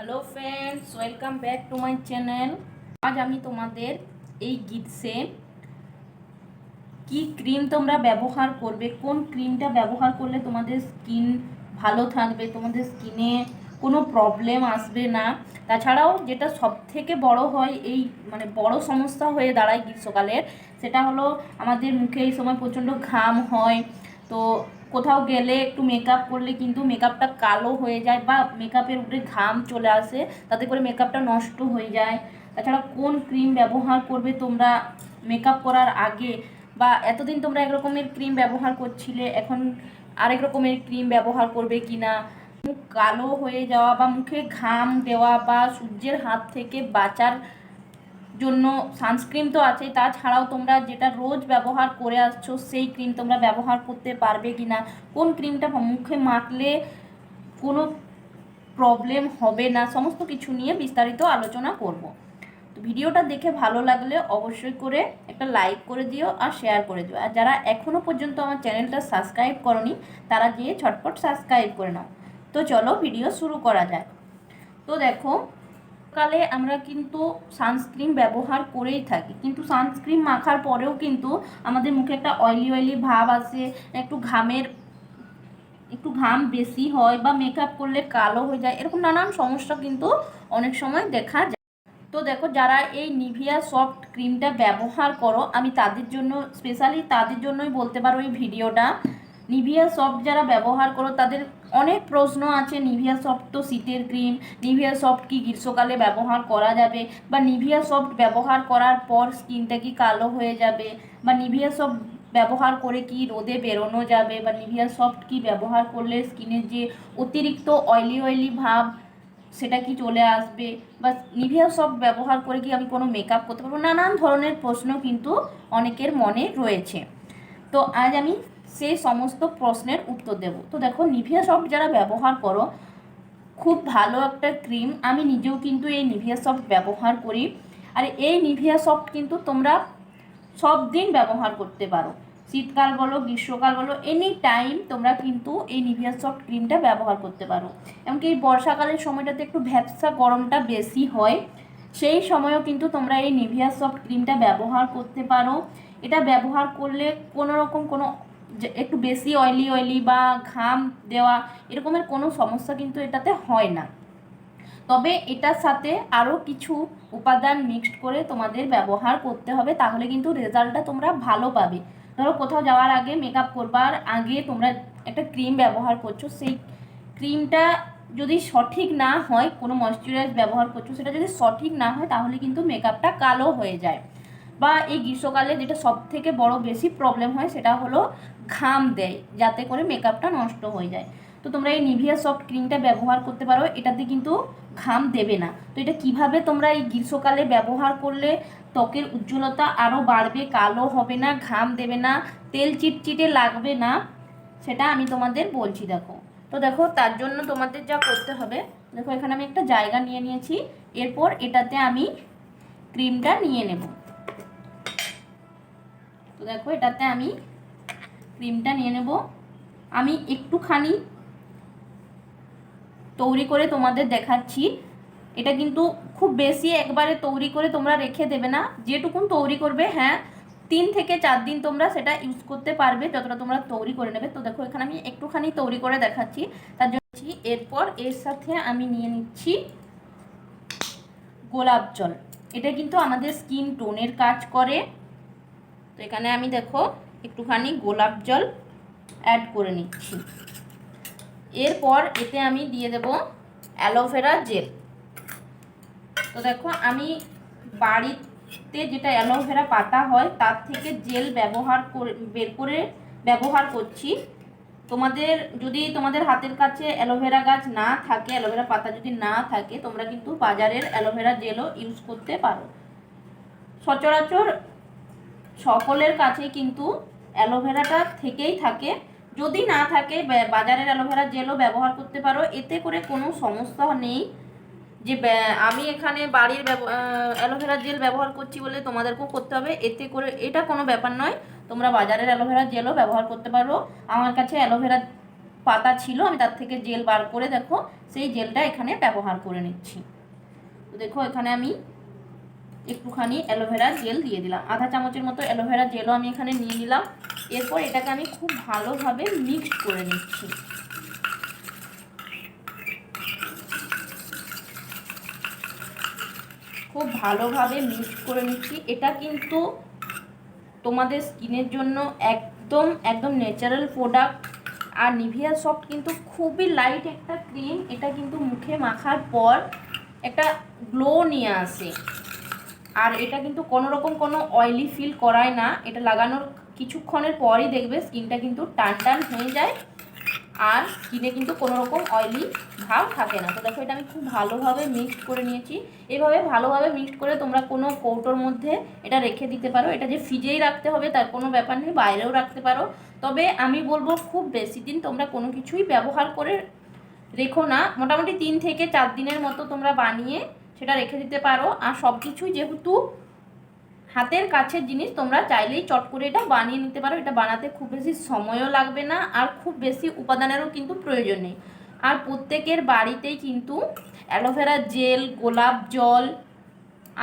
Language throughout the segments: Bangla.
Hello friends welcome back to my channel আজ আমি তোমাদের এই গিটসে কি ক্রিম তোমরা ব্যবহার করবে, কোন ক্রিমটা ব্যবহার করলে তোমাদের স্কিন ভালো থাকবে, তোমাদের স্কিনে কোনো প্রবলেম আসবে না। তাছাড়াও যেটা সব থেকে বড় হয়, এই মানে বড় সমস্যা হয়ে দাঁড়ায় গ্রীষ্মকালের, সেটা হলো আমাদের মুখে এই সময় প্রচণ্ড ঘাম হয়। তো কোথাও গেলে একটু মেকআপ করলে কিন্তু মেকআপটা কালো হয়ে যায় বা মেকআপের উপরে ঘাম চলে আসে, তাতে করে মেকআপটা নষ্ট হয়ে যায়। তাছাড়া কোন ক্রিম ব্যবহার করবে তোমরা মেকআপ করার আগে? বা এতদিন তোমরা এক রকমের ক্রিম ব্যবহার করছিলে, এখন আরেক রকমের ক্রিম ব্যবহার করবে কি না মুখ কালো হয়ে যাওয়া বা মুখে ঘাম দেওয়া বা সূর্যের হাত থেকে বাঁচার জন্য সানস্ক্রিন তো আছে তাছাড়াও তোমরা যেটা রোজ ব্যবহার করে আসছো, সেই ক্রিম তোমরা ব্যবহার করতে পারবে কি না কোন ক্রিমটা মুখে মাখলে কোনো প্রবলেম হবে না, সমস্ত কিছু নিয়ে বিস্তারিত আলোচনা করব। তো ভিডিওটা দেখে ভালো লাগলে অবশ্যই করে একটা লাইক করে দিও আর শেয়ার করে দিও। আর যারা এখনও পর্যন্ত আমার চ্যানেলটা সাবস্ক্রাইব করনি, তারা গিয়ে ছটপট সাবস্ক্রাইব করে নাও। তো চলো ভিডিও শুরু করা যাক। তো দেখো কালে আমরা কিন্তু সানস্ক্রিন ব্যবহার করেই থাকি। কিন্তু সানস্ক্রিন মাখার পরেও কিন্তু আমাদের মুখে একটা অয়েলি অয়েলি ভাব আসে, একটু ঘামের, একটু ঘাম বেশি হয় বা মেকআপ করলে কালো হয়ে যায়, এরকম নানান সমস্যা কিন্তু অনেক সময় দেখা যায়। তো দেখো, যারা এই নিভিয়া সফট ক্রিমটা ব্যবহার করো, আমি তাদের জন্য স্পেশালি তাদের জন্যই বলতে পারো এই ভিডিওটা নিভিয়া সফট যারা ব্যবহার করো, তাদের অনেক প্রশ্ন আছে নিভিয়া সফট তো শীতের ক্রিম নিভিয়া সফট কি গ্রীষ্মকালে ব্যবহার করা যাবে, বা নিভিয়া সফট ব্যবহার করার পর স্কিনটা কি কালো হয়ে যাবে, বা নিভিয়া সফট ব্যবহার করে কি রোদে বেরোনো যাবে, বা নিভিয়া সফট কি ব্যবহার করলে স্কিনের যে অতিরিক্ত অয়েলি অয়েলি ভাব, সেটা কি চলে আসবে, বা নিভিয়া সফট ব্যবহার করে কি আমি কোনো মেকআপ করতে পারব? নানান ধরনের প্রশ্ন কিন্তু অনেকের মনে রয়েছে। তো আজ আমি সেই সমস্ত প্রশ্নের উত্তর দেব। তো দেখো, নিভিয়া সফট যারা ব্যবহার করো, খুব ভালো একটা ক্রিম। আমি নিজেও কিন্তু এই নিভিয়া সফট ব্যবহার করি। আর এই নিভিয়া সফট কিন্তু তোমরা সব দিন ব্যবহার করতে পারো। শীতকাল বলো, গ্রীষ্মকাল বলো এনি টাইম তোমরা কিন্তু এই নিভিয়া সফট ক্রিমটা ব্যবহার করতে পারো। এমনকি এই বর্ষাকালের সময়টাতে একটু ভ্যাপসা গরমটা বেশি হয়, সেই সময়ও কিন্তু তোমরা এই নিভিয়া সফট ক্রিমটা ব্যবহার করতে পারো। এটা ব্যবহার করলে কোনো রকম কোনো একটু বেশি অয়েলি অয়েলি বা ঘাম দেওয়া এরকমের কোনো সমস্যা কিন্তু এটাতে হয় না। তবে এটার সাথে আরও কিছু উপাদান মিক্সড করে তোমাদের ব্যবহার করতে হবে, তাহলে কিন্তু রেজাল্টটা তোমরা ভালো পাবে। ধরো কোথাও যাওয়ার আগে মেকআপ করবার আগে তোমরা একটা ক্রিম ব্যবহার করছ, সেই ক্রিমটা যদি সঠিক না হয়, কোনো ময়শ্চারাইজ ব্যবহার করছ, সেটা যদি সঠিক না হয়, তাহলে কিন্তু মেকআপটা কালো হয়ে যায়। বা এই গ্রীষ্মকালে যেটা সব থেকে বড় বেশি প্রবলেম হয় সেটা হলো ঘাম দেয়, যাতে করে মেকআপটা নষ্ট হয়ে যায়। তো তোমরা এই নিভিয়া সফট ক্রিমটা ব্যবহার করতে পারো, এটাতে কিন্তু ঘাম দেবে না। তো এটা কীভাবে তোমরা এই গ্রীষ্মকালে ব্যবহার করলে ত্বকের উজ্জ্বলতা আরও বাড়বে, কালো হবে না, ঘাম দেবে না, তেল চিটচিটে লাগবে না, সেটা আমি তোমাদের বলছি দেখো। তো দেখো, তার জন্য তোমাদের যা করতে হবে, দেখো এখানে আমি একটা জায়গা নিয়ে নিয়েছি, এরপর এটাতে আমি ক্রিমটা নিয়ে নেব। তো দেখো, এটাতে আমি ক্রিমটা নিয়ে নেব। আমি একটুখানি তৈরি করে তোমাদের দেখাচ্ছি। এটা কিন্তু খুব বেশি একবারে তৈরি করে তোমরা রেখে দেবে না। যেটুকুন তৈরি করবে হ্যাঁ তিন থেকে চার দিন তোমরা সেটা ইউজ করতে পারবে যতটা তোমরা তৈরি করে নেবে। তো দেখো, এখানে আমি একটুখানি তৈরি করে দেখাচ্ছি। তার জন্য এরপর এর সাথে আমি নিয়ে নিচ্ছি গোলাপ জল। এটা কিন্তু আমাদের স্কিন টোনের কাজ করে। তো এখানে আমি দেখো একটুখানি গোলাপ জল অ্যাড করে নিচ্ছি। এরপর এতে আমি দিয়ে দেব অ্যালোভেরা জেল। তো দেখো আমি বাড়িতে যেটা অ্যালোভেরা পাতা হয় তার থেকে জেল ব্যবহার করে, বের করে ব্যবহার করছি। তোমাদের যদি তোমাদের হাতের কাছে অ্যালোভেরা গাছ না থাকে, অ্যালোভেরা পাতা যদি না থাকে, তোমরা কিন্তু বাজারের অ্যালোভেরা জেলও ইউজ করতে পারো। সচরাচর সকলের কাছে কিন্তু অ্যালোভেরাটা থেকেই থাকে। যদি না থাকে বাজারের অ্যালোভেরা জেলও ব্যবহার করতে পারো। এতে করে কোনো সমস্যা নেই যে আমি এখানে বাড়ির অ্যালোভেরা জেল ব্যবহার করছি বলে তোমাদেরকেও করতে হবে। এতে করে, এটা কোনো ব্যাপার নয়। তোমরা বাজারের অ্যালোভেরা জেলও ব্যবহার করতে পারো। আমার কাছে অ্যালোভেরা পাতা ছিল, আমি তার থেকে জেল বার করে দেখো। সেই জেলটা এখানে ব্যবহার করে নিচ্ছি। দেখো, এখানে আমি একটুখানি অ্যালোভেরা জেল দিয়ে দিলাম। আধা চামচের মতো অ্যালোভেরা জেলও আমি এখানে নিয়ে নিলাম। এরপর এটাকে আমি খুব ভালোভাবে মিক্সড করে নিচ্ছি। খুব ভালোভাবে মিক্সড করে নিচ্ছি। এটা কিন্তু তোমাদের স্কিনের জন্য একদম একদম ন্যাচারাল প্রোডাক্ট আর নিভিয়া সফট কিন্তু খুবই লাইট একটা ক্রিম এটা কিন্তু মুখে মাখার পর একটা গ্লো নিয়ে আসে। আর এটা কিন্তু কোনো রকম কোনো অয়েলি ফিল করায় না। এটা লাগানোর কিছুক্ষণের পরই দেখবে স্কিনটা কিন্তু টান টান হয়ে যায় আর স্কিনে কিন্তু কোনো রকম অয়েলি ভাব থাকে না। তো দেখো এটা আমি খুব ভালোভাবে মিক্সড করে নিয়েছি। এভাবে ভালোভাবে মিক্সড করে তোমরা কোনো কৌটোর মধ্যে এটা রেখে দিতে পারো। এটা যে ফ্রিজেই রাখতে হবে তার কোনো ব্যাপার নেই, বাইরেও রাখতে পারো। তবে আমি বলব খুব বেশি দিন তোমরা কোনো কিছুই ব্যবহার করে রেখো না। মোটামুটি তিন থেকে চার দিনের মতো তোমরা বানিয়ে সেটা রেখে দিতে পারো। আর সব কিছুই যেহেতু হাতের কাছের জিনিস, তোমরা চাইলেই চট করে এটা বানিয়ে নিতে পারো। এটা বানাতে খুব বেশি সময়ও লাগবে না আর খুব বেশি উপাদানেরও কিন্তু প্রয়োজন নেই। আর প্রত্যেকের বাড়িতেই কিন্তু অ্যালোভেরা জেল, গোলাপ জল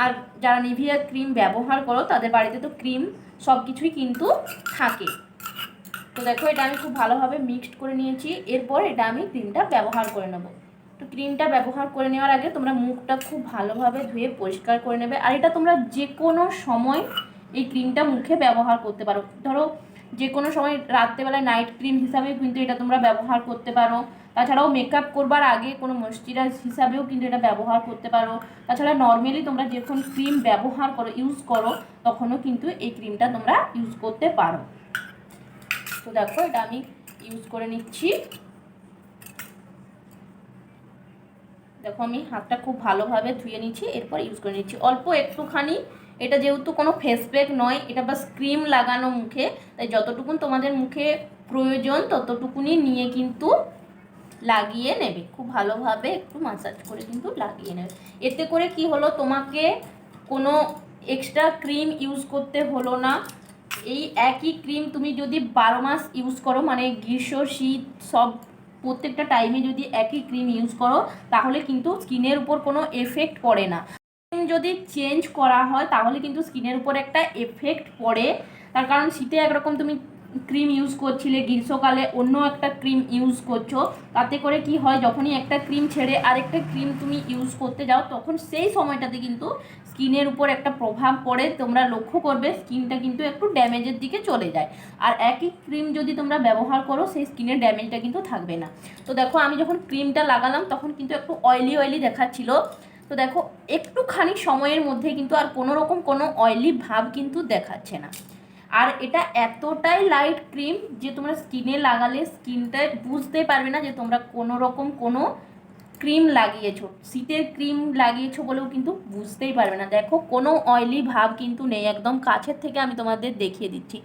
আর যারা নিভিয়া ক্রিম ব্যবহার করো, তাদের বাড়িতে তো ক্রিম সব কিছুই কিন্তু থাকে। তো দেখো, এটা আমি খুব ভালোভাবে মিক্সড করে নিয়েছি। এরপর এটা আমি ক্রিমটা ব্যবহার করে নেব। তো ক্রিমটা ব্যবহার করে নেওয়ার আগে তোমরা মুখটা খুব ভালোভাবে ধুয়ে পরিষ্কার করে নেবে। আর এটা তোমরা যে কোনো সময় এই ক্রিমটা মুখে ব্যবহার করতে পারো। ধরো যে কোনো সময় রাত্রেবেলায় নাইট ক্রিম হিসাবেও কিন্তু এটা তোমরা ব্যবহার করতে পারো। তাছাড়াও মেকআপ করবার আগে কোনো ময়শ্চারাইজ হিসাবেও কিন্তু এটা ব্যবহার করতে পারো। তাছাড়া নর্মালি তোমরা যখন ক্রিম ব্যবহার করো ইউজ করো, তখনও কিন্তু এই ক্রিমটা তোমরা ইউজ করতে পারো। তো দেখো, এটা আমি ইউজ করে নিচ্ছি। দেখো আমি হাতটা খুব ভালোভাবে ধুয়ে নিচ্ছি, এরপর ইউজ করে নিচ্ছি। অল্প একটুখানি, এটা যেহেতু কোনো ফেস প্যাক নয়, এটা বাস ক্রিম লাগানো মুখে, তাই যতটুকুন তোমাদের মুখে প্রয়োজন ততটুকুনি নিয়ে কিন্তু লাগিয়ে নেবে। খুব ভালোভাবে একটু মাসাজ করে কিন্তু লাগিয়ে নেবে। এতে করে কি হলো, তোমাকে কোনো এক্সট্রা ক্রিম ইউজ করতে হলো না। এই একই ক্রিম তুমি যদি বারো মাস ইউজ করো মানে গ্রীষ্ম, শীত, সব প্রত্যেকটা টাইমে যদি একই ক্রিম ইউজ করো, তাহলে কিন্তু স্কিনের উপর কোনো এফেক্ট পড়ে না। ক্রিম যদি চেঞ্জ করা হয়, তাহলে কিন্তু স্কিনের উপর একটা এফেক্ট পড়ে। তার কারণ শীতে একরকম তুমি ক্রিম ইউজ করছিলে, গ্রীষ্মকালে অন্য একটা ক্রিম ইউজ করছ। তাতে করে কি হয়, যখনই একটা ক্রিম ছেড়ে আরেকটা ক্রিম তুমি ইউজ করতে যাও, তখন সেই সময়টাতে কিন্তু স্কিনের উপর একটা প্রভাব পড়ে, তোমরা লক্ষ্য করবে স্কিনটা কিন্তু একটু ড্যামেজের দিকে চলে যায়। আর একই ক্রিম যদি তোমরা ব্যবহার করো, সেই স্কিনের ড্যামেজটা কিন্তু থাকবে না। তো দেখো, আমি যখন ক্রিমটা লাগালাম, তখন কিন্তু একটু অয়েলি অয়েলি দেখাচ্ছিল। তো দেখো, একটুখানি সময়ের মধ্যে কিন্তু আর কোনো রকম কোনো অয়েলি ভাব কিন্তু দেখাচ্ছে না। আর এটা এতটাই লাইট ক্রিম যে তোমরা স্কিনে লাগালে স্কিনটা বুঝতে পারবে না যে তোমরা কোনো রকম কোনো ক্রিম লাগিয়েছো, শীতের ক্রিম লাগিয়েছো বলেও কিন্তু বুঝতেই পারবে না। দেখো, কোনো অয়েলি ভাব কিন্তু নেই, একদম কাছের থেকে আমি তোমাদের দেখিয়ে দিচ্ছি।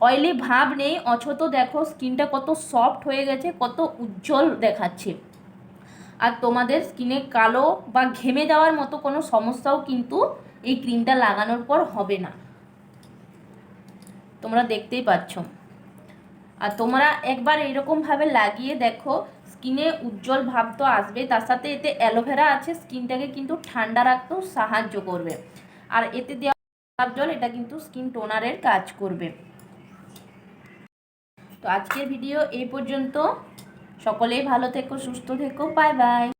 অয়েলি ভাব নেই, অথচ দেখো, স্কিনটা কত সফট হয়ে গেছে, কত উজ্জ্বল দেখাচ্ছে। আর তোমাদের স্কিনে কালো বা ঘেমে যাওয়ার মতো কোনো সমস্যাও কিন্তু এই ক্রিমটা লাগানোর পর হবে না। তোমরা দেখতেই পাচ্ছ। আর তোমরা একবার এরকমভাবে লাগিয়ে দেখো স্কিনে উজ্জ্বল ভাব তো আসবে, তার সাথে এতে অ্যালোভেরা আছে, স্কিনটাকে কিন্তু ঠান্ডা রাখতেও সাহায্য করবে। আর এতে দেওয়া জল, এটা কিন্তু স্কিন টোনারের কাজ করবে। তো আজকের ভিডিও এই পর্যন্ত। সকলেই ভালো থেকো, সুস্থ থেকো, বাই বাই।